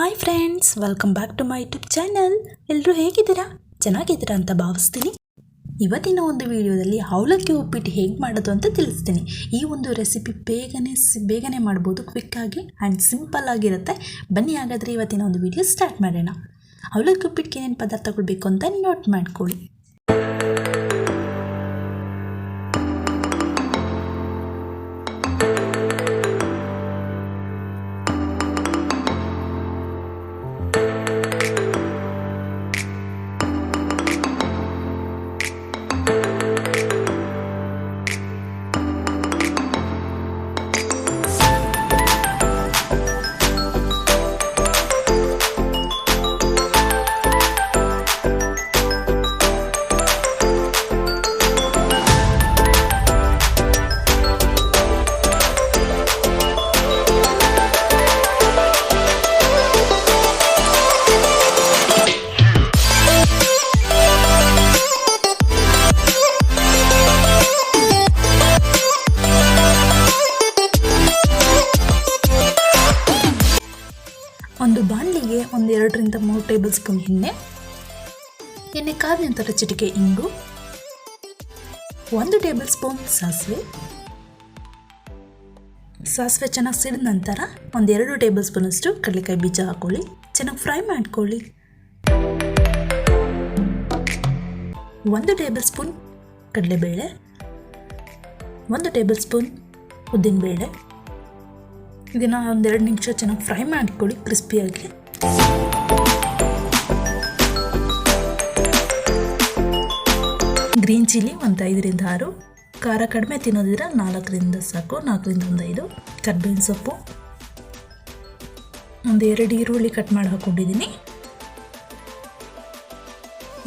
Hi friends welcome back to my YouTube channel ಎಲ್ಲರೂ ಹೇಗಿದ್ದೀರಾ? ಚೆನ್ನಾಗಿದ್ದೀರಾ ಅಂತ ಭಾವಿಸ್ತೀನಿ. ಇವತ್ತಿನ ಒಂದು ವಿಡಿಯೋದಲ್ಲಿ ಅವಲಕ್ಕಿ ಉಪ್ಪಿಟ್ಟು ಹೇಗೆ ಮಾಡೋದು ಅಂತ ತಿಳಿಸ್ತೀನಿ. ಈ ಒಂದು ರೆಸಿಪಿ ಬೇಗನೆ ಬೇಗನೆ ಮಾಡ್ಬೋದು ಕ್ವಿಕ್ಕಾಗಿ ಆ್ಯಂಡ್ ಸಿಂಪಲ್ ಆಗಿರುತ್ತೆ. ಬನ್ನಿ ಹಾಗಾದರೆ ಇವತ್ತಿನ ಒಂದು ವಿಡಿಯೋ ಸ್ಟಾರ್ಟ್ ಮಾಡೋಣ. ಅವಲಕ್ಕಿ ಉಪ್ಪಿಟ್ಟಿಗೆ ಏನೇನು ಪದಾರ್ಥಗಳು ಬೇಕು ಅಂತ ನೋಟ್ ಮಾಡ್ಕೊಳ್ಳಿ. ಒಂದು ಬಾಣಲಿಗೆ ಒಂದು ಎರಡರಿಂದ ಮೂರು ಟೇಬಲ್ ಸ್ಪೂನ್ ಎಣ್ಣೆ ಎಣ್ಣೆ ಕಾದ ನಂತರ ಚಿಟಿಕೆ ಇಂಗು, ಒಂದು ಟೇಬಲ್ ಸ್ಪೂನ್ ಸಾಸಿವೆ ಸಾಸಿವೆ ಚೆನ್ನಾಗಿ ಸಿಡಿದ ನಂತರ ಒಂದು ಎರಡು ಟೇಬಲ್ ಸ್ಪೂನಷ್ಟು ಕಡಲೆಕಾಯಿ ಬೀಜ ಹಾಕೊಳ್ಳಿ, ಚೆನ್ನಾಗಿ ಫ್ರೈ ಮಾಡ್ಕೊಳ್ಳಿ. ಒಂದು ಟೇಬಲ್ ಸ್ಪೂನ್ ಕಡಲೆಬೇಳೆ, ಒಂದು ಟೇಬಲ್ ಸ್ಪೂನ್ ಉದ್ದಿನಬೇಳೆ ಇದನ್ನು ಒಂದೆರಡು ನಿಮಿಷ ಚೆನ್ನಾಗಿ ಫ್ರೈ ಮಾಡ್ಕೊಳ್ಳಿ ಕ್ರಿಸ್ಪಿಯಾಗಿ ಗ್ರೀನ್ ಚಿಲ್ಲಿ ಒಂದು ಐದರಿಂದ ಆರು. ಖಾರ ಕಡಿಮೆ ತಿನ್ನೋದಿದ್ರೆ ನಾಲ್ಕರಿಂದ ಸಾಕು, ನಾಲ್ಕರಿಂದ ಒಂದು ಐದು. ಕರ್ಬೇವಿನ ಸೊಪ್ಪು. ಒಂದು ಎರಡು ಈರುಳ್ಳಿ ಕಟ್ ಮಾಡಿ ಹಾಕ್ಕೊಂಡಿದ್ದೀನಿ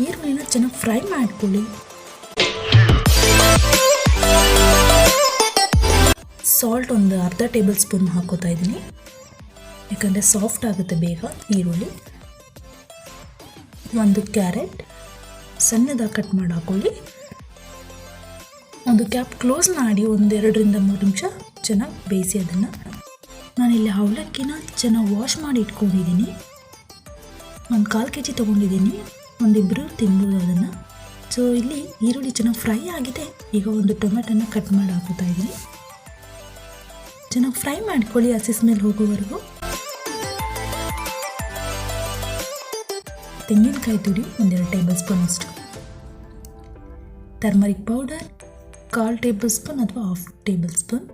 ಈರುಳ್ಳಿನ ಚೆನ್ನಾಗಿ ಫ್ರೈ ಮಾಡ್ಕೊಳ್ಳಿ. ಸಾಲ್ಟ್ ಒಂದು ಅರ್ಧ ಟೇಬಲ್ ಸ್ಪೂನ್ ಹಾಕೋತಾ ಇದ್ದೀನಿ. ಯಾಕಂದರೆ ಸಾಫ್ಟ್ ಆಗುತ್ತೆ ಬೇಗ ಈರುಳ್ಳಿ. ಒಂದು ಕ್ಯಾರೆಟ್ ಸಣ್ಣದಾಗಿ ಕಟ್ ಮಾಡಿ ಹಾಕೊಳ್ಳಿ. ಒಂದು ಕ್ಯಾಪ್ ಕ್ಲೋಸ್ ಮಾಡಿ ಒಂದೆರಡರಿಂದ ಮೂರು ನಿಮಿಷ ಚೆನ್ನಾಗಿ ಬೇಯಿಸಿ ಅದನ್ನು. ನಾನಿಲ್ಲಿ ಅವಲಕ್ಕಿನ ಚೆನ್ನಾಗಿ ವಾಶ್ ಮಾಡಿ ಇಟ್ಕೊಂಡಿದ್ದೀನಿ. ಒಂದು ಕಾಲು ಕೆ ಜಿ ತೊಗೊಂಡಿದ್ದೀನಿ. ಒಂದಿಬ್ಬರು ತಿನ್ಬೋದು ಅದನ್ನು. ಸೊ ಇಲ್ಲಿ ಈರುಳ್ಳಿ ಚೆನ್ನಾಗಿ ಫ್ರೈ ಆಗಿದೆ. ಈಗ ಒಂದು ಟೊಮೆಟೊನ ಕಟ್ ಮಾಡಿ ಹಾಕೋತಾ ಇದ್ದೀನಿ. ಚೆನ್ನಾಗಿ ಫ್ರೈ ಮಾಡ್ಕೊಳ್ಳಿ ಹಸಿ ಸ್ಮೆಲ್ ಹೋಗೋವರೆಗೂ ತೆಂಗಿನಕಾಯಿ ತುರಿ ಒಂದೆರಡು ಟೇಬಲ್ ಸ್ಪೂನ್ ಅಷ್ಟು. ಟರ್ಮರಿಕ್ ಪೌಡರ್ ಕಾಲು ಟೇಬಲ್ ಸ್ಪೂನ್ ಅಥವಾ ಹಾಫ್ ಟೇಬಲ್ ಸ್ಪೂನ್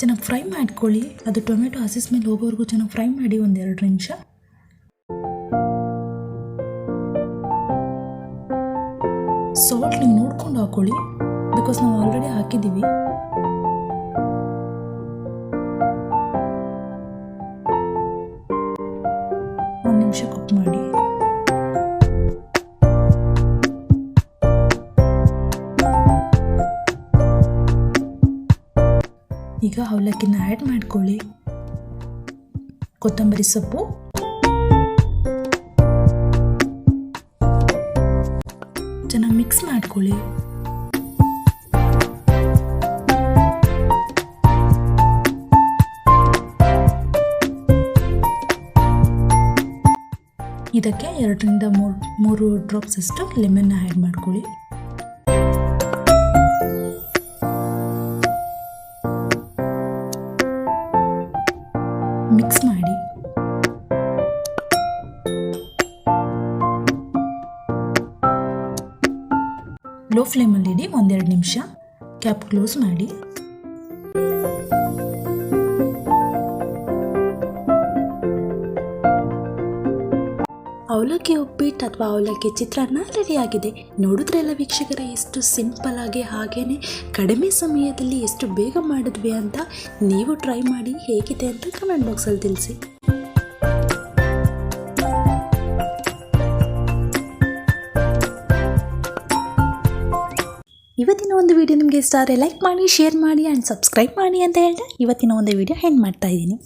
ಚೆನ್ನಾಗಿ ಫ್ರೈ ಮಾಡ್ಕೊಳ್ಳಿ. ಅದು ಟೊಮೆಟೊ ಹಸಿ ಸ್ಮೆಲ್ ಹೋಗೋವರೆಗೂ ಚೆನ್ನಾಗಿ ಫ್ರೈ ಮಾಡಿ ಒಂದೆರಡು ನಿಮಿಷ. ಸಾಲ್ಟ್ ನೀವು ನೋಡ್ಕೊಂಡು ಹಾಕೊಳ್ಳಿ ಬಿಕಾಸ್ ನಾವು ಆಲ್ರೆಡಿ ಹಾಕಿದ್ದೀವಿ. ನಿಮಿಷ ಕುಕ್ ಮಾಡಿ. ಈಗ ಅವಲಕ್ಕಿನ ಆ್ಯಡ್ ಮಾಡ್ಕೊಳ್ಳಿ. ಕೊತ್ತಂಬರಿ ಸೊಪ್ಪು. ಚೆನ್ನಾಗಿ ಮಿಕ್ಸ್ ಮಾಡ್ಕೊಳ್ಳಿ. ಇದಕ್ಕೆ ಎರಡರಿಂದ ಮೂರು ಮೂರು ಡ್ರಾಪ್ಸ್ ಅಷ್ಟು ಲೆಮನ್ನ ಆ್ಯಡ್ ಮಾಡ್ಕೊಳ್ಳಿ. ಮಿಕ್ಸ್ ಮಾಡಿ. ಲೋ ಫ್ಲೇಮಲ್ಲಿಡಿ ಒಂದೆರಡು ನಿಮಿಷ. ಕ್ಯಾಪ್ ಕ್ಲೋಸ್ ಮಾಡಿ. ಅವಲಕ್ಕಿ ಉಪ್ಪಿಟ್ಟು ಅಥವಾ ಅವಲಕ್ಕಿ ಚಿತ್ರಾನ್ನ ರೆಡಿಯಾಗಿದೆ. ನೋಡಿದ್ರೆಲ್ಲ ವೀಕ್ಷಕರ, ಎಷ್ಟು ಸಿಂಪಲ್ ಆಗಿ ಹಾಗೇನೆ ಕಡಿಮೆ ಸಮಯದಲ್ಲಿ ಎಷ್ಟು ಬೇಗ ಮಾಡಿದ್ವಿ ಅಂತ ನೀವು ಟ್ರೈ ಮಾಡಿ ಹೇಗಿದೆ ಅಂತ ಕಮೆಂಟ್ ಬಾಕ್ಸಲ್ಲಿ ತಿಳಿಸಿ. ಇವತ್ತಿನ ಒಂದು ವಿಡಿಯೋ ನಿಮಗೆ ಇಷ್ಟ ಆದರೆ ಲೈಕ್ ಮಾಡಿ, ಶೇರ್ ಮಾಡಿ ಆ್ಯಂಡ್ ಸಬ್ಸ್ಕ್ರೈಬ್ ಮಾಡಿ ಅಂತ ಹೇಳಿದ್ರೆ ಇವತ್ತಿನ ಒಂದು ವಿಡಿಯೋ ಹೆಂಡ್ ಮಾಡ್ತಾ ಇದ್ದೀನಿ.